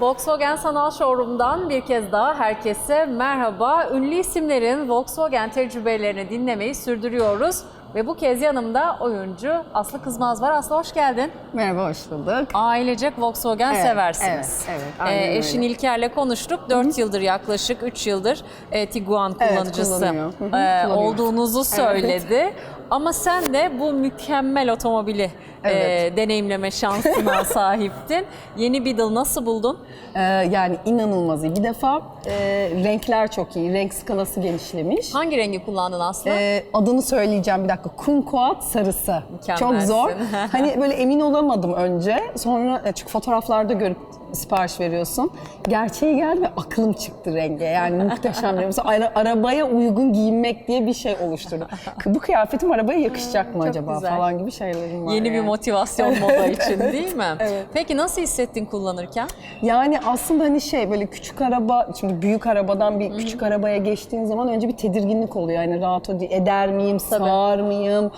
Volkswagen Sanal Showroom'dan bir kez daha herkese merhaba. Ünlü isimlerin Volkswagen tecrübelerini dinlemeyi sürdürüyoruz. Ve bu kez yanımda oyuncu Aslı Kızmaz var. Aslı hoş geldin. Merhaba, hoş bulduk. Ailecek Volkswagen Evet, seversiniz. evet, evet, aynen Ee, öyle. eşin İlker'le konuştuk. 4 yıldır yaklaşık 3 yıldır e, Tiguan Evet, kullanıcısı kullanıyor. Hı hı, e, kullanıyor. olduğunuzu söyledi. Ama sen de bu mükemmel otomobili e, Evet. deneyimleme şansına sahiptin. Yeni Beetle nasıl buldun? Ee, yani inanılmaz iyi. Bir defa e, renkler çok iyi, renk skalası genişlemiş. Hangi rengi kullandın Aslı? Ee, adını söyleyeceğim bir dakika. Kumquat sarısı. Çok zor. hani böyle emin olamadım önce. Sonra e, çünkü fotoğraflarda görüp sipariş veriyorsun. Gerçeği geldi ve aklım çıktı renge. Yani muhteşem. bir- Mesela ara- arabaya uygun giyinmek diye bir şey oluşturdu. Bu kıyafetim arabaya yakışacak mı Çok acaba güzel. falan gibi şeylerim var. Yeni bir yani. motivasyon moda için değil mi? Evet. Peki nasıl hissettin kullanırken? Yani aslında hani şey böyle küçük araba, şimdi büyük arabadan bir küçük arabaya geçtiğin zaman önce bir tedirginlik oluyor. Yani rahat eder miyim, sığar mıyım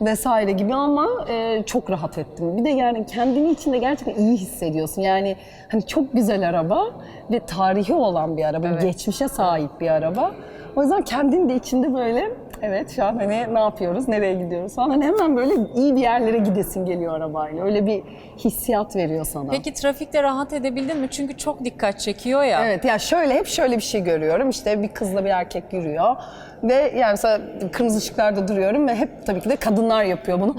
vesaire gibi ama e, çok rahat ettim. Bir de yani kendini içinde gerçekten iyi hissediyorsun. Yani hani çok güzel araba ve tarihi olan bir araba, Evet. geçmişe sahip bir araba. O yüzden kendin de içinde böyle evet şu an hani ne yapıyoruz, nereye gidiyoruz falan. Hani hemen böyle iyi bir yerlere gidesin geliyor arabayla. Öyle bir hissiyat veriyor sana. Peki trafikte rahat edebildin mi? Çünkü çok dikkat çekiyor ya. Evet ya şöyle hep şöyle bir şey görüyorum. İşte bir kızla bir erkek yürüyor ve yani mesela kırmızı ışıklarda duruyorum ve hep tabii ki de kadınlar yapıyor bunu.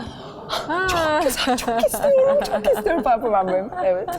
Ha. Güzel, çok istiyorum, çok istiyorum falan ben böyle evet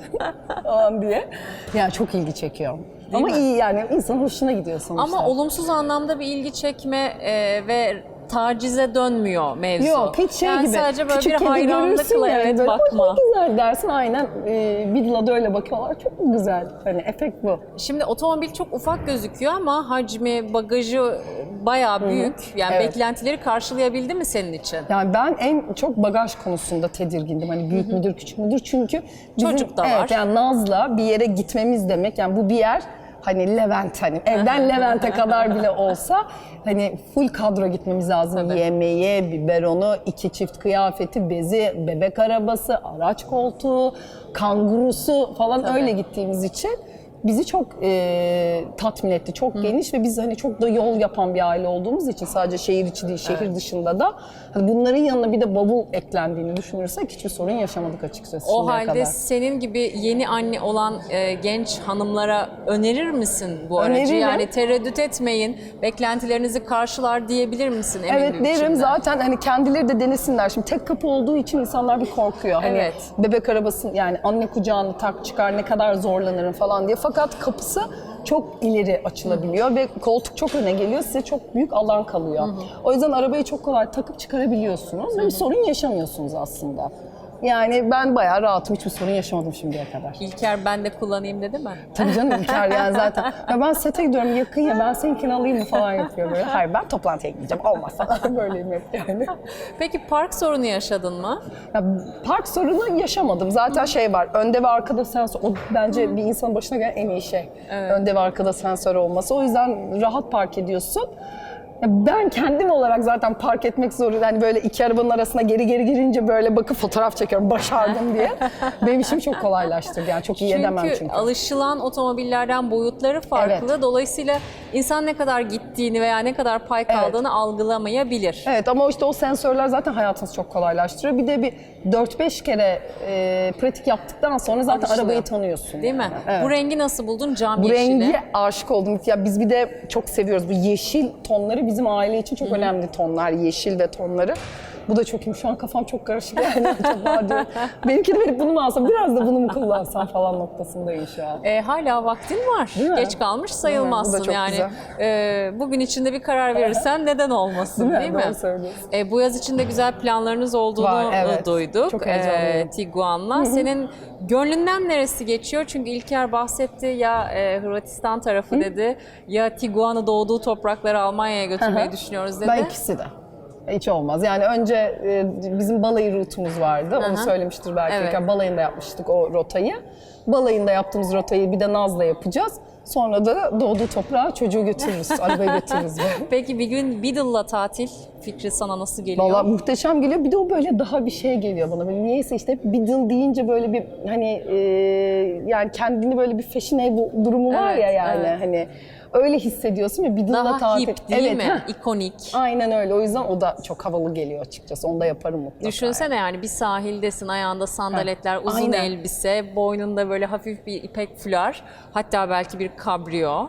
falan diye. Yani çok ilgi çekiyor. Ama mi? iyi yani insan hoşuna gidiyor sonuçta. Ama olumsuz anlamda bir ilgi çekme e, ve tacize dönmüyor mevzu. Yok hiç şey yani gibi. sadece böyle bir hayranlıkla yani, evet böyle, bakma. "Ay, Ne güzel dersin aynen. Ee, Bidla'da öyle bakıyorlar. Çok güzel. Hani efekt bu. Şimdi otomobil çok ufak gözüküyor ama hacmi, bagajı bayağı büyük. Yani Evet. beklentileri karşılayabildi mi senin için? Yani ben en çok bagaj konusunda tedirgindim. Hani büyük müdür, küçük müdür? Çünkü bizim, Çocuk da var. Evet yani Naz'la bir yere gitmemiz demek. Yani bu bir yer hani Levent hani evden Levent'e kadar bile olsa hani full kadro gitmemiz lazım. Tabii. Yemeği, biberonu, iki çift kıyafeti, bezi, bebek arabası, araç koltuğu, kangurusu falan Tabii. öyle gittiğimiz için bizi çok e, tatmin etti. Çok geniş ve biz hani çok da yol yapan bir aile olduğumuz için sadece şehir içi değil, şehir dışında da hani bunların yanına bir de bavul eklendiğini düşünürsek hiçbir sorun yaşamadık açıkçası O halde kadar. senin gibi yeni anne olan e, genç hanımlara önerir misin bu aracı? Öneririm. Yani tereddüt etmeyin, beklentilerinizi karşılar diyebilir misin emin Evet derim biçimde? zaten hani kendileri de denesinler. Şimdi tek kapı olduğu için insanlar bir korkuyor. Hani Evet. bebek arabası yani anne kucağını tak çıkar ne kadar zorlanırım falan diye. Fakat kapısı çok ileri açılabiliyor ve koltuk çok öne geliyor. Size çok büyük alan kalıyor. O yüzden arabayı çok kolay takıp çıkarabiliyorsunuz ve bir sorun yaşamıyorsunuz aslında. Yani ben bayağı rahatım. Hiçbir sorun yaşamadım şimdiye kadar. İlker ben de kullanayım dedi mi? Tabii canım İlker yani zaten. Ya ben sete gidiyorum yakın ya ben seninkini alayım mı falan yapıyor böyle. Hayır ben toplantıya gideceğim olmaz falan böyleyim hep yani. Peki park sorunu yaşadın mı? Ya, park sorunu yaşamadım. Zaten şey var, önde ve arkada sensör. O bence bir insanın başına gelen en iyi şey. Önde ve arkada sensör olması. O yüzden rahat park ediyorsun. Ya ben kendim olarak zaten park etmek zorunda. Hani böyle iki arabanın arasına geri geri girince böyle bakıp fotoğraf çekiyorum başardım diye. Benim işimi çok kolaylaştırdı. Yani çok iyi edemem Çünkü, çünkü. alışılan otomobillerden boyutları farklı. Evet. Dolayısıyla insan ne kadar gittiğini veya ne kadar pay kaldığını algılamayabilir. Evet ama işte o sensörler zaten hayatınızı çok kolaylaştırıyor. Bir de bir 4-5 kere e, pratik yaptıktan sonra zaten Alışılıyor. arabayı tanıyorsun. Değil mi? yani. Evet. Bu rengi nasıl buldun? Cam Bu yeşili. rengi aşık oldum. Ya biz bir de çok seviyoruz. Bu yeşil tonları bizim aile için çok önemli tonlar. Yeşil ve tonları. Bu da çok iyi. Şu an kafam çok karışık yani. var diyorum. Benimkini verip bunu mu alsam, biraz da bunu mu kullansam falan noktasındayım şu an. E, hala vaktin var. Mi? Geç kalmış sayılmazsın Değil mi? Yani. güzel. e, bugün içinde bir karar verirsen neden olmasın Değil değil, mi? mi? Doğru söylüyorsun. E, bu yaz içinde güzel planlarınız olduğunu Var, evet. e, duyduk. Çok. E, Tiguan'la. Senin gönlünden neresi geçiyor? Çünkü İlker bahsetti ya e, Hırvatistan tarafı dedi ya Tiguan'ı doğduğu toprakları Almanya'ya götürmeyi Hı hı. düşünüyoruz dedi. Ben ikisi de. Hiç olmaz. Yani önce e, bizim balayı rutumuz vardı. Aha. Onu söylemiştir belki. Evet. Yani balayında yapmıştık o rotayı. Balayında yaptığımız rotayı bir de Naz'la yapacağız. Sonra da doğduğu toprağa çocuğu götürürüz. Arabayı götürürüz. böyle. Peki bir gün Beadle'la tatil fikri sana nasıl geliyor? Valla muhteşem geliyor. Bir de o böyle daha bir şey geliyor bana. Böyle niyeyse işte hep deyince böyle bir hani e, yani kendini böyle bir fashionable durumu var Evet, ya yani evet. hani öyle hissediyorsun ya Beatle'la Daha tatil. hip değil evet, mi? heh. İkonik. Aynen öyle. O yüzden o da çok havalı geliyor açıkçası. Onu da yaparım mutlaka. Düşünsene yani bir sahildesin, ayağında sandaletler, uzun aynen. elbise, boynunda böyle hafif bir ipek fular, hatta belki bir kabrio.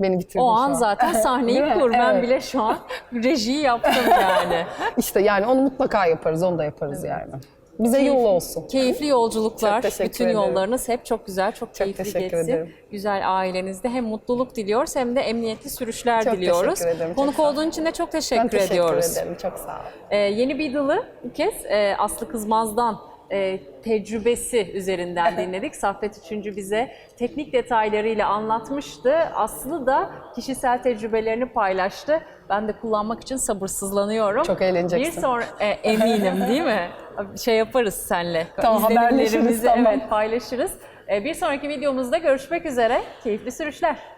Beni bitirdin O şu an zaten sahneyi kur. Ben Evet. bile şu an rejiyi yaptım yani. İşte yani onu mutlaka yaparız. Onu da yaparız yani. Bize yol olsun. Keyifli yolculuklar, Çok teşekkür bütün ederim. yollarınız hep çok güzel, çok, keyifli teşekkür geçsin. ederim. Güzel ailenizde hem mutluluk diliyoruz hem de emniyetli sürüşler Çok diliyoruz. teşekkür ederim, çok Konuk ol. olduğun için de çok teşekkür, Ben teşekkür ediyoruz. ederim. Çok sağ ol. Ee, yeni Beadle'ı bu kez e, Aslı Kızmaz'dan e, tecrübesi üzerinden dinledik. Saffet Üçüncü bize teknik detaylarıyla anlatmıştı. Aslı da kişisel tecrübelerini paylaştı. Ben de kullanmak için sabırsızlanıyorum. Çok eğleneceksin. Bir sonra e, eminim değil mi? Şey yaparız senle. Tamam, haberleşiriz, tamam. evet paylaşırız. E, bir sonraki videomuzda görüşmek üzere. Keyifli sürüşler.